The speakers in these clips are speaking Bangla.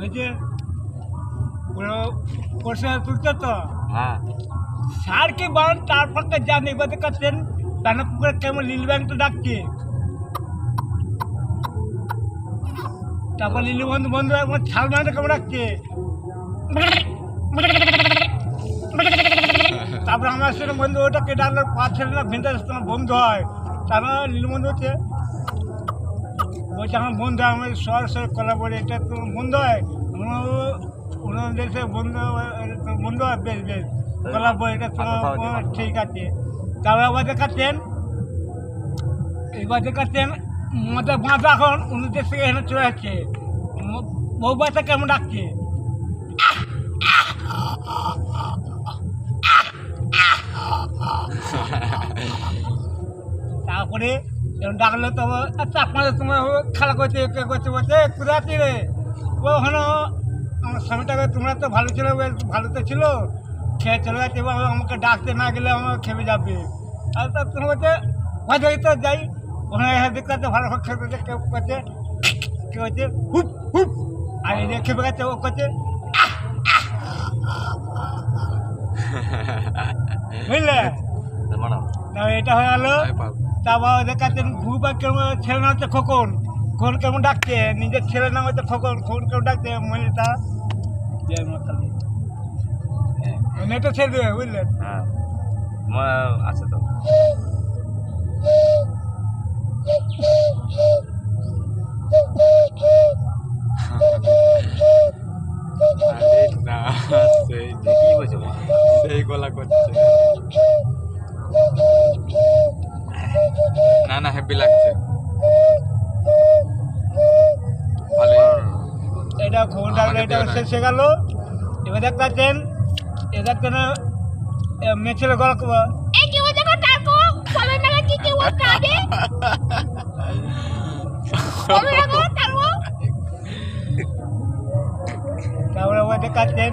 ওই যে ওরা তুলছে তো? হ্যাঁ। সারকে বান যা নিবাদে করছেন। তার পুকুরে কেমন নীল ব্যাংক ডাকছে। তারপর নীল বন্ধু বন্ধু একবার ছাল মানে কেমন ডাকছে? তারপর আমার বন্ধু ওটাকে ডাকলে পাঁচ ছেলে না তোমার বন্ধু হয়। তারপর নীল বন্ধু হচ্ছে বলছে আমার বন্ধু আমার সর সর কলা বলে এটা তোমার বন্ধু হয়? ওনার দেশে বন্ধু বন্ধু হয় বেশ বেশ কলা বলে এটা তোমার আচ্ছা, ঠিক আছে। তারপর আবার দেখাচ্ছেন এবার দেখাচ্ছেন মদের বাঁধা এখন অন্য দেশ থেকে এখানে চলে যাচ্ছে ম- বউ বাচ্চা কেমন ডাকছে? তারপরে ডাকলে তো আচ্ছা আপনাদের তোমার খেলা করছে কে করছে বলছে আছি রে। ও ওখানে আমার স্বামীটাকে তোমরা তো ভালো ছিল ভালো তো ছিল। খেয়ে চলে যাচ্ছে এবার আমাকে ডাকতে না গেলে আমার খেপে যাবে। আর তা তুমি বলছে হয়তো তো যাই। ওখানে দেখতে পাচ্ছে ভালো ভাবে খেতে কেউ করছে কেউ হচ্ছে হুপ হুপ। আর যে খেপে গেছে ও করছে। বুঝলে? তা এটা হয়ে গেল। তারপর দেখাচ্ছেন গ্রুপ কেমন ছেলে নাম হচ্ছে খোকন। খোকন কেমন ডাকছে? নিজের ছেলের নাম হচ্ছে খোকন। খোকন কেমন ডাকছে? মহিলাটা নেটে ছেড়ে দেবে বুঝলেন হ্যাঁ। আছে তো। আরে না সেই যে কি সেই গলা করছে। না না হ্যাপি লাগছে ভালো এটা ডাকলে এটা। শেষ হয়ে গেল এবার দেখতেছেন এ দেখতেন মেয়ে ছেলে গলা করব kiwa jago tako. Sabi na lagi kiwa kade. Sabi na ko tako. তারপরে আবার দেখাচ্ছেন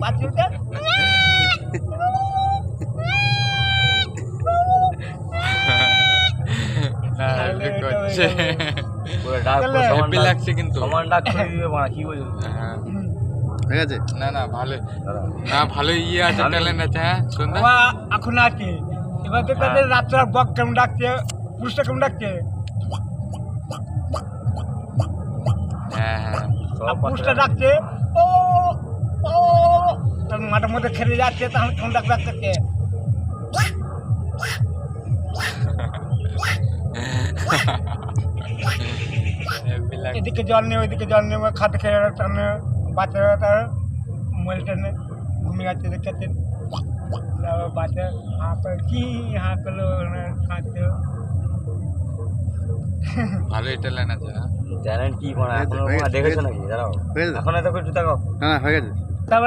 বাচ্চাটা না করছে। পুরো ডাক হ্যাপি লাগছে কিন্তু। সমান ডাক দিবে মারা কি বলছো হ্যাঁ। ঠিক আছে। না না ভালো। না ভালো ইয়ে আছে ট্যালেন্ট আছে হ্যাঁ সন্ধ্যা? এখন আছে এবার দেখতে রাত্রে বক কেমন ডাকছে? পুরুষটা কেমন ডাকছে? হ্যাঁ হ্যাঁ। পুরুষটা ডাকছে? ও তার মাঠের মধ্যে খেলে যাচ্ছে তখন হ্যাপি লাগছে এদিকে জল নেই ওইদিকে জল নেই খাতে খেয়ে সামনে বাচ্চারা তার মোবাইল টেনে ঘুমিয়ে যাচ্ছে তারপর বাচ্চা হাঁ করে কি হাঁ করল খাচ্ছে। ভালোই ট্যালেন্ট আছে হ্যাঁ ট্যালেন্ট কি হয়ে হয়ে গেছে, দেখেছ নাকি? দাঁড়াও। এখন এত একটু তাকাও। না না হয়ে গেছে। তারপরে